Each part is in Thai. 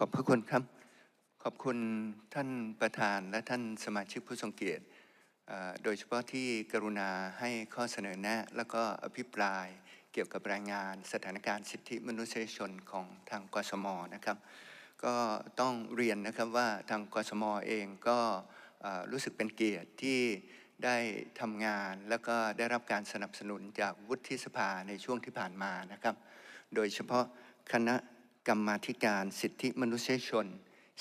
ขอบพระคุณครับ ขอบคุณท่านประธานและท่านสมาชิกผู้ทรงเกียรติ โดยเฉพาะที่กรุณาให้ข้อเสนอแนะ แล้วก็อภิปรายเกี่ยวกับรายงานสถานการณ์สิทธิมนุษยชนของทางกสมนะครับ ก็ต้องเรียนนะครับว่าทางกสมเองก็รู้สึกเป็นเกียรติที่ได้ทำงานแล้วก็ได้รับการสนับสนุนจากวุฒิสภาในช่วงที่ผ่านมานะครับ โดยเฉพาะคณะ กรรมาธิการสิทธิมนุษยชน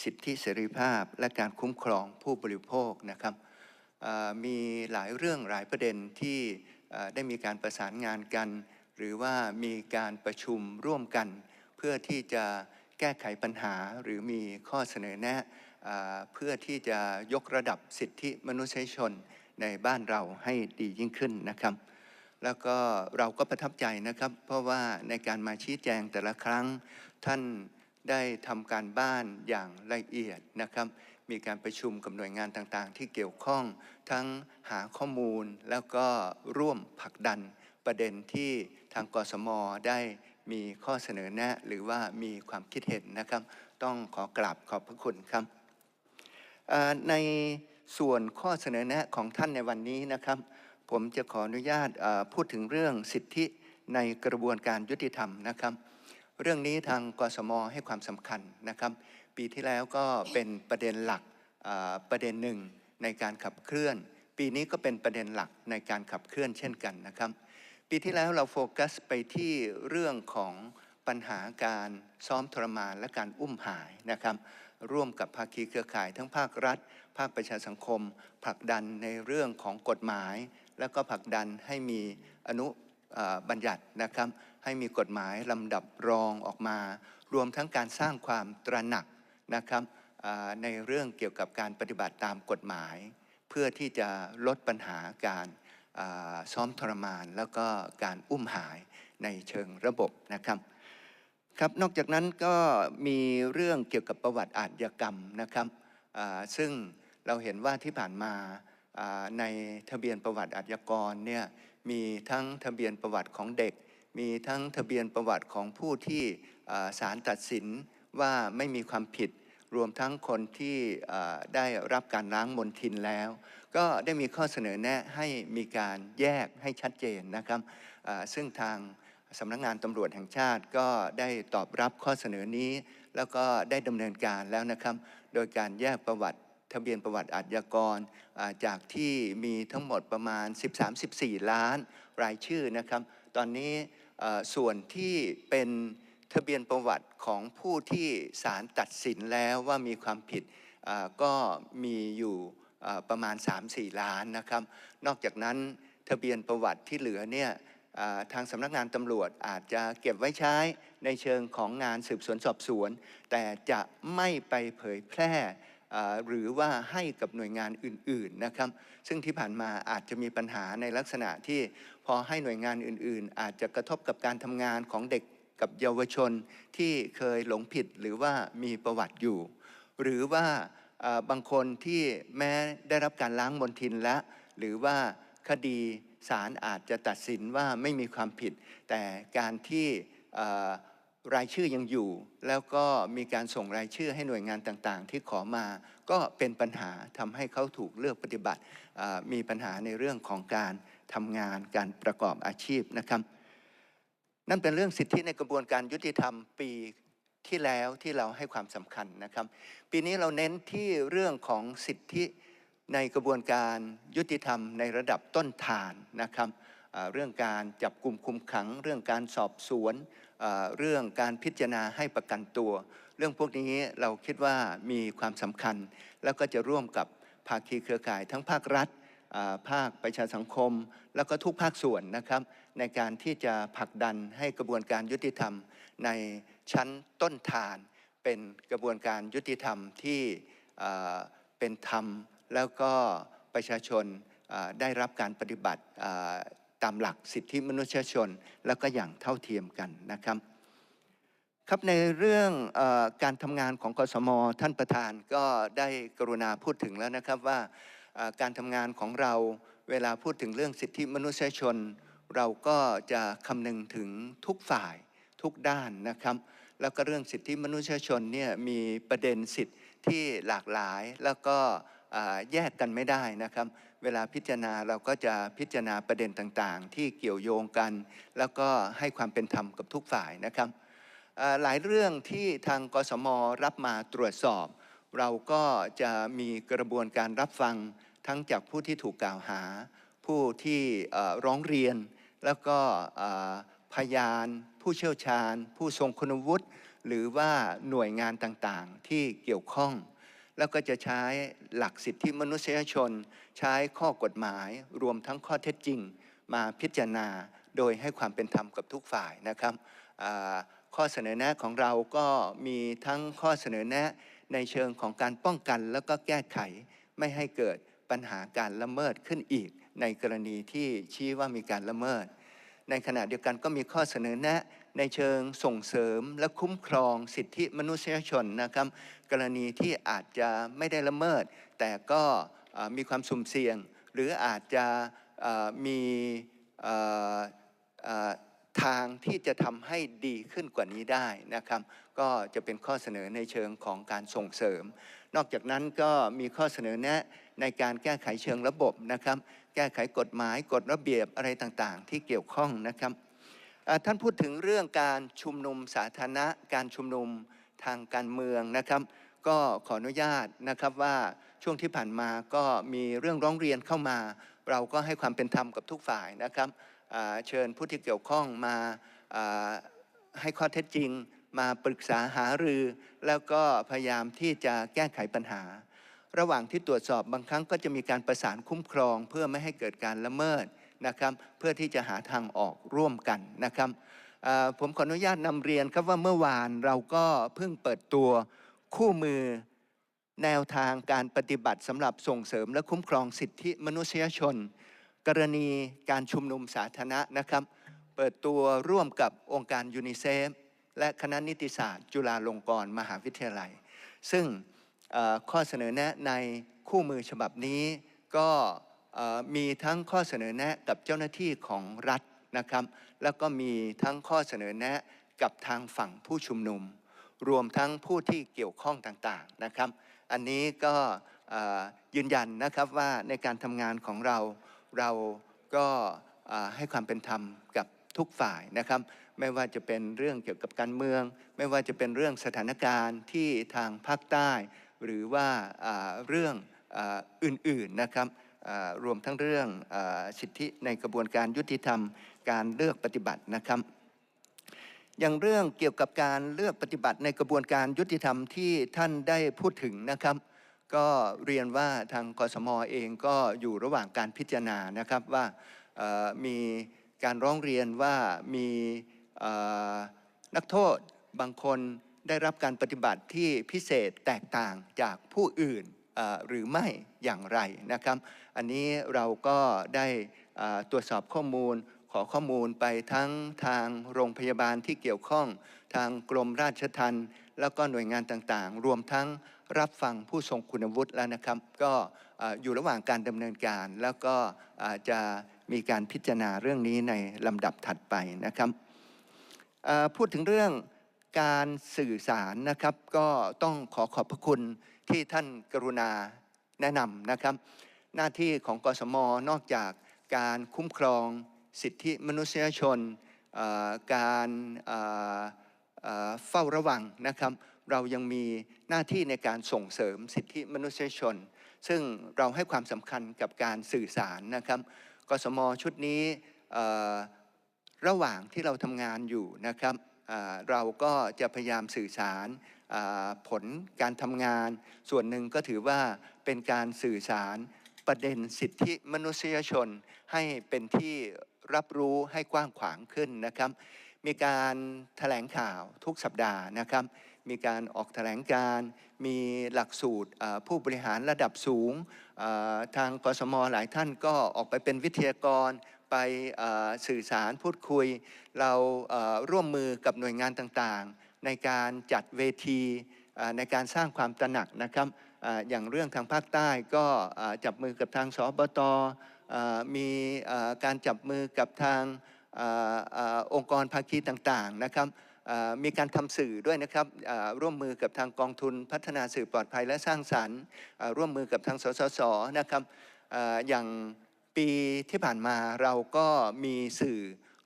สิทธิเสรีภาพ และการคุ้มครองผู้บริโภคนะครับมีหลายเรื่องหลายประเด็นที่ได้มีการประสานงานกัน หรือว่ามีการประชุมร่วมกัน เพื่อที่จะแก้ไขปัญหาหรือมีข้อเสนอแนะเพื่อที่จะยกระดับสิทธิมนุษยชนในบ้านเราให้ดียิ่งขึ้นนะครับ แล้วก็เราก็ประทับใจนะครับ เพราะว่าในการมาชี้แจงแต่ละครั้ง ท่านได้ทำการบ้านอย่างละเอียดนะครับ มีการประชุมกับหน่วยงานต่างๆ ที่เกี่ยวข้องทั้งหาข้อมูลแล้วก็ร่วมผลักดันประเด็นที่ทางกสมได้มีข้อเสนอแนะ หรือว่ามีความคิดเห็นนะครับ ต้องขอกราบขอบพระคุณครับในส่วนข้อเสนอแนะของท่านในวันนี้นะครับ ผมจะขออนุญาตพูดถึงเรื่องสิทธิในกระบวนการยุติธรรมนะครับ เรื่องนี้ทางกสมให้ความสำคัญนะครับ ปีที่แล้วก็เป็นประเด็นหลักประเด็นหนึ่งในการขับเคลื่อน ปีนี้ก็เป็นประเด็นหลักในการขับเคลื่อนเช่นกันนะครับ ปีที่แล้วเราโฟกัสไปที่เรื่องของปัญหาการซ้อมทรมานและการอุ้มหายนะครับร่วมกับภาคีเครือข่ายทั้งภาครัฐ ภาคประชาสังคม ผลักดันในเรื่องของกฎหมาย แล้วก็ผลักดันให้มีอนุบัญญัตินะครับ ให้มีกฎหมายลำดับรองออกมา รวมทั้งการสร้างความตระหนักนะครับในเรื่องเกี่ยวกับการปฏิบัติตามกฎหมาย เพื่อที่จะลดปัญหาการซ้อมทรมาน แล้วก็การอุ้มหายในเชิงระบบนะครับครับนอกจากนั้นก็มีเรื่องเกี่ยวกับประวัติอาชญากรรมนะครับซึ่งเราเห็นว่าที่ผ่านมา ในทะเบียนประวัติอาชญากรเนี่ยมีทั้งทะเบียนประวัติของเด็ก มีทั้งทะเบียนประวัติของผู้ที่ศาลตัดสินว่าไม่มีความผิด รวมทั้งคนที่ได้รับการล้างมลทินแล้ว ก็ได้มีข้อเสนอแนะให้มีการแยกให้ชัดเจนนะครับซึ่งทางสำนักงานตำรวจแห่งชาติก็ได้ตอบรับข้อเสนอนี้ แล้วก็ได้ดำเนินการแล้วนะครับ โดยการแยกประวัติ ทะเบียนประวัติอาชญากรจากที่มีทั้งหมดประมาณ 13-14 ล้านรายชื่อนะครับ ตอนนี้ส่วนที่เป็นทะเบียนประวัติของผู้ที่ศาลตัดสินแล้วว่ามีความผิดก็มีอยู่ประมาณ 3-4 ล้านนะครับ นอกจากนั้นทะเบียนประวัติที่เหลือเนี่ยทางสำนักงานตำรวจอาจจะเก็บไว้ใช้ในเชิงของงานสืบสวนสอบสวน แต่จะไม่ไปเผยแพร่ หรือว่าให้กับหน่วยงานอื่นๆนะครับ ซึ่งที่ผ่านมาอาจจะมีปัญหาในลักษณะที่พอให้หน่วยงานอื่น ๆ อาจจะกระทบกับการทำงานของเด็กกับเยาวชนที่เคยหลงผิดหรือว่ามีประวัติอยู่ หรือว่าบางคนที่แม้ได้รับการล้างมลทินแล้ว หรือว่าคดีศาลอาจจะตัดสินว่าไม่มีความผิด แต่การที่ รายชื่อยังอยู่ แล้วก็มีการส่งรายชื่อให้หน่วยงานต่างๆ ที่ขอมาก็เป็นปัญหาทำให้เขาถูกเลือกปฏิบัติ มีปัญหาในเรื่องของการทำงานการประกอบอาชีพนะครับ นั่นเป็นเรื่องสิทธิในกระบวนการยุติธรรมปีที่แล้วที่เราให้ความสำคัญนะครับ ปีนี้เราเน้นที่เรื่องของสิทธิในกระบวนการยุติธรรมในระดับต้นทานนะครับ เรื่องการจับกลุ่มคุมขัง เรื่องการสอบสวนเรื่องการพิจารณาให้ประกันตัว เรื่องพวกนี้เราคิดว่ามีความสำคัญ แล้วก็จะร่วมกับภาคีเครือข่ายทั้งภาครัฐภาคประชาสังคม แล้วก็ทุกภาคส่วนนะครับ ในการที่จะผลักดันให้กระบวนการยุติธรรม ในชั้นต้นทาน เป็นกระบวนการยุติธรรมที่เป็นธรรม แล้วก็ประชาชนได้รับการปฏิบัติ ตามหลักสิทธิมนุษยชน แล้วก็อย่างเท่าเทียมกันนะครับ ครับในเรื่องอการทำงานของกสมท่านประธานก็ได้กรุณาพูดถึงแล้วนะครับว่าการทำงานของเราเวลาพูดถึงเรื่องสิทธิมนุษยชน เราก็จะคำนึงถึงทุกฝ่ายทุกด้านนะครับ แล้วก็เรื่องสิทธิมนุษยชนเนี่ยมีประเด็นสิทธิที่หลากหลายแล้วก็แยกกันไม่ได้นะครับ เวลาพิจารณาเราก็จะพิจารณาประเด็นต่างๆ ที่เกี่ยวโยงกัน แล้วก็ให้ความเป็นธรรมกับทุกฝ่ายนะครับหลายเรื่องที่ทางกสมรับมาตรวจสอบ เราก็จะมีกระบวนการรับฟังทั้งจากผู้ที่ถูกกล่าวหา ผู้ที่ร้องเรียน แล้วก็พยาน ผู้เชี่ยวชาญ ผู้ทรงคุณวุฒิหรือว่าหน่วยงานต่างๆ ที่เกี่ยวข้อง แล้วก็จะใช้หลักสิทธิมนุษยชน ใช้ข้อกฎหมายรวมทั้งข้อเท็จจริง มาพิจารณาโดยให้ความเป็นธรรมกับทุกฝ่ายนะครับข้อเสนอแนะของเราก็มีทั้งข้อเสนอแนะในเชิงของการป้องกันแล้วก็แก้ไขไม่ให้เกิดปัญหาการละเมิดขึ้นอีก ในกรณีที่ชี้ว่ามีการละเมิด ในขณะเดียวกันก็มีข้อเสนอแนะ ในเชิงส่งเสริมและคุ้มครองสิทธิมนุษยชนนะครับ กรณีที่อาจจะไม่ได้ละเมิด แต่ก็มีความสุ่มเสี่ยง หรืออาจจะมีทางที่จะทำให้ดีขึ้นกว่านี้ได้นะครับ ก็จะเป็นข้อเสนอในเชิงของการส่งเสริม นอกจากนั้นก็มีข้อเสนอแนะในการแก้ไขเชิงระบบนะครับ แก้ไขกฎหมายกฎระเบียบอะไรต่างๆ ที่เกี่ยวข้องนะครับ ท่านพูดถึงเรื่องการชุมนุมสาธารณะ การชุมนุมทางการเมืองนะครับ ก็ขออนุญาตนะครับว่าช่วงที่ผ่านมาก็มีเรื่องร้องเรียนเข้ามา เราก็ให้ความเป็นธรรมกับทุกฝ่ายนะครับเชิญผู้ที่เกี่ยวข้องมาให้ข้อเท็จจริง มาปรึกษาหารือ แล้วก็พยายามที่จะแก้ไขปัญหา ระหว่างที่ตรวจสอบบางครั้งก็จะมีการประสานคุ้มครอง เพื่อไม่ให้เกิดการละเมิด นะครับเพื่อที่จะหาทางออกร่วมกันนะครับผมขออนุญาตนำเรียนครับว่าเมื่อวานเราก็เพิ่งเปิดตัวคู่มือแนวทางการปฏิบัติสำหรับส่งเสริมและคุ้มครองสิทธิมนุษยชน กรณีการชุมนุมสาธารณะนะครับ เปิดตัวร่วมกับองค์การยูนิเซฟและคณะนิติศาสตร์ จุฬาลงกรณ์มหาวิทยาลัย ซึ่งข้อเสนอแนะในคู่มือฉบับนี้ก็ มีทั้งข้อเสนอแนะกับเจ้าหน้าที่ของรัฐนะครับ แล้วก็มีทั้งข้อเสนอแนะกับทางฝั่งผู้ชุมนุม รวมทั้งผู้ที่เกี่ยวข้องต่างๆนะครับ อันนี้ก็ยืนยันนะครับว่าในการทำงานของเราเราก็ให้ความเป็นธรรมกับทุกฝ่ายนะครับ ไม่ว่าจะเป็นเรื่องเกี่ยวกับการเมือง ไม่ว่าจะเป็นเรื่องสถานการณ์ที่ทางภาคใต้ หรือว่าเรื่องอื่นๆนะครับ รวมทั้งเรื่องอสิทธิในกระบวนการยุติธรรม การเลือกปฏิบัตินะครับ อย่างเรื่องเกี่ยวกับการเลือกปฏิบัติในกระบวนการยุติธรรมที่ท่านได้พูดถึงนะครับ ก็เรียนว่าทางกสมเองก็อยู่ระหว่างการพิจารณานะครับว่ามีการร้องเรียนว่ามีนักโทษบางคนได้รับการปฏิบัติที่พิเศษแตกต่างจากผู้อื่น หรือไม่อย่างไรนะครับ อันนี้เราก็ได้ตรวจสอบข้อมูลขอข้อมูลไปทั้งทางโรงพยาบาลที่เกี่ยวข้อง ทางกรมราชทัณฑ์แล้วก็หน่วยงานต่างๆ รวมทั้งรับฟังผู้ทรงคุณวุฒิแล้วนะครับ ก็อ่าอยู่ระหว่างการดำเนินการ แล้วก็จะมีการพิจารณาเรื่องนี้ในลำดับถัดไปนะครับพูดถึงเรื่อง การสื่อสารนะครับก็ต้องขอขอบพระคุณที่ท่านกรุณาแนะนำนะครับ หน้าที่ของกสมนอกจากการคุ้มครองสิทธิมนุษยชน การเฝ้าระวังนะครับ เรายังมีหน้าที่ในการส่งเสริมสิทธิมนุษยชน ซึ่งเราให้ความสำคัญกับการสื่อสารนะครับ กสมชุดนี้ระหว่างที่เราทำงานอยู่นะครับ เราก็จะพยายามสื่อสารผลการทำงาน ส่วนหนึ่งก็ถือว่าเป็นการสื่อสารประเด็นสิทธิมนุษยชน ให้เป็นที่รับรู้ให้กว้างขวางขึ้นนะครับ มีการแถลงข่าวทุกสัปดาห์นะครับ มีการออกแถลงการ มีหลักสูตรผู้บริหารระดับสูง ทางกสมหลายท่านก็ออกไปเป็นวิทยากร ไปสื่อสารพูดคุย เราร่วมมือกับหน่วยงานต่างๆ ในการจัดเวทีในการสร้างความตระหนักนะครับอย่างเรื่องทางภาคใต้ก็จับมือกับทางสบตมีการจับมือกับทางองค์กรภาคีต่างๆนะครับมีการทำสื่อด้วยนะครับร่วมมือกับทางกองทุนพัฒนาสื่อปลอดภัยและสร้างสรรค์ ร่วมมือกับทางสสสนะครับอย่าง ปีที่ผ่านมาเราก็มีสื่อ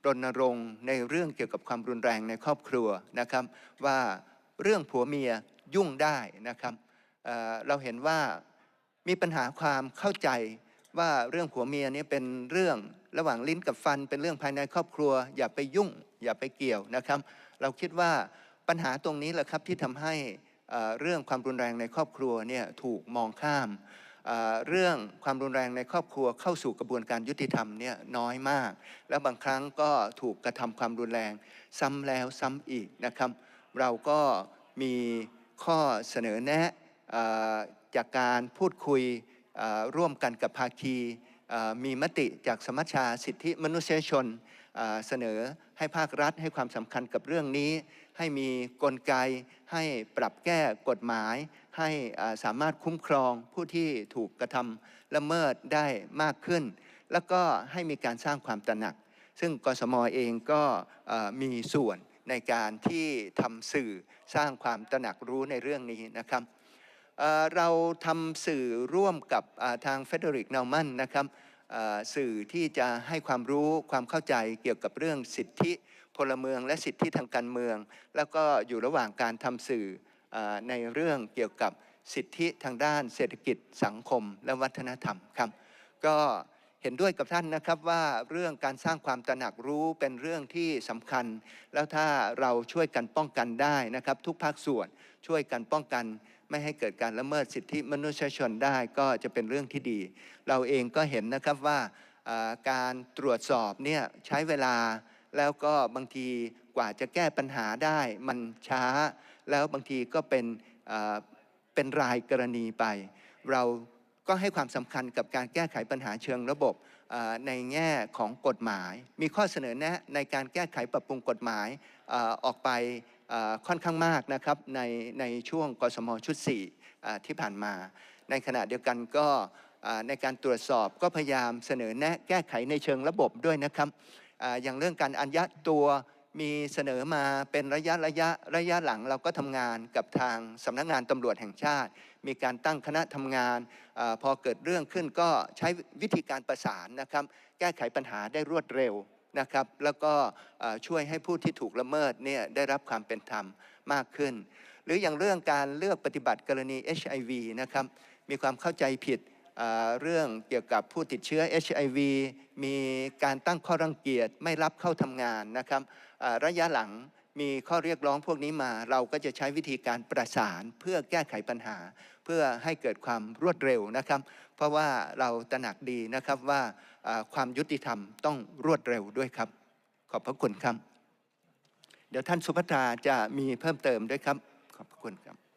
รณรงค์ในเรื่องเกี่ยวกับความรุนแรงในครอบครัวนะครับ ว่าเรื่องผัวเมียยุ่งได้นะครับเเราเห็นว่ามีปัญหาความเข้าใจว่าเรื่องผัวเมียนี้เป็นเรื่องระหว่างลิ้นกับฟัน เป็นเรื่องภายในครอบครัว อย่าไปยุ่ง อย่าไปเกี่ยวนะครับ เราคิดว่าปัญหาตรงนี้แหละครับที่ทำให้เรื่องความรุนแรงในครอบครัวเนี่ยถูกมองข้าม เรื่องความรุนแรงในครอบครัวเข้าสู่กระบวนการยุติธรรมเนี่ยน้อยมาก แล้วบางครั้งก็ถูกกระทำความรุนแรงซ้ำแล้วซ้ำอีกนะครับ เราก็มีข้อเสนอแนะจากการพูดคุยร่วมกันกับภาคีมีมติจากสมัชชาสิทธิมนุษยชนเสนอให้ภาครัฐให้ความสำคัญกับเรื่องนี้ ให้มีกลไกให้ปรับแก้กฎหมาย ให้สามารถคุ้มครองผู้ที่ถูกกระทำละเมิดได้มากขึ้น แล้วก็ให้มีการสร้างความตระหนัก ซึ่งกสมเองก็มีส่วนในการที่ทำสื่อสร้างความตระหนักรู้ในเรื่องนี้นะครับเราทำสื่อร่วมกับทางเฟเดริกน u มันนะครับสื่อที่จะให้ความรู้ความเข้าใจเกี่ยวกับเรื่องสิทธิพลเมืองและสิทธิทางการเมือง แล้วก็อยู่ระหว่างการทำสื่อ ในเรื่องเกี่ยวกับสิทธิทางด้านเศรษฐกิจสังคมและวัฒนธรรมครับ ก็เห็นด้วยกับท่านนะครับว่าเรื่องการสร้างความตระหนักรู้เป็นเรื่องที่สำคัญ แล้วถ้าเราช่วยกันป้องกันได้นะครับ ทุกภาคส่วนช่วยกันป้องกัน ไม่ให้เกิดการละเมิดสิทธิมนุษยชนได้ก็จะเป็นเรื่องที่ดี เราเองก็เห็นนะครับว่าอ่าการตรวจสอบเนี่ยใช้เวลาแล้วก็บางทีกว่าจะแก้ปัญหาได้มันช้า แล้วบางทีก็เป็นเป็นรายกรณีไป เราก็ให้ความสำคัญกับการแก้ไขปัญหาเชิงระบบในแง่ของกฎหมาย มีข้อเสนอแนะในการแก้ไขปรับปรุงกฎหมายออกไปค่อนข้างมากนะครับในในช่วงกสมชุด4อ่ที่ผ่านมา ในขณะเดียวกันก็ในการตรวจสอบก็พยายามเสนอแนะแก้ไขในเชิงระบบด้วยนะครับอย่างเรื่องการอัญยัดตัว มีเสนอมาเป็นระยะระยะระยะหลังเราก็ทำงานกับทางสำนักงานตำรวจแห่งชาติ มีการตั้งคณะทำงานอพอเกิดเรื่องขึ้นก็ใช้วิธีการประสานนะครับ แก้ไขปัญหาได้รวดเร็วนะครับ แล้วก็ช่วยให้ผู้ที่ถูกละเมิดเนี่ยได้รับความเป็นธรรมมากขึ้น หรืออย่างเรื่องการเลือกปฏิบัติกรณี HIV นะครับมีความเข้าใจผิด เรื่องเกี่ยวกับผู้ติดเชื้อ HIV มีการตั้งข้อรังเกียจไม่รับเข้าทำงานนะครับระยะหลังมีข้อเรียกร้องพวกนี้มา เราก็จะใช้วิธีการประสานเพื่อแก้ไขปัญหา เพื่อให้เกิดความรวดเร็วนะครับ เพราะว่าเราตระหนักดีนะครับว่าความยุติธรรมต้องรวดเร็วด้วยครับ ขอบพระคุณครับ เดี๋ยวท่านสุภัทราจะมีเพิ่มเติมด้วยครับ ขอบพระคุณครับ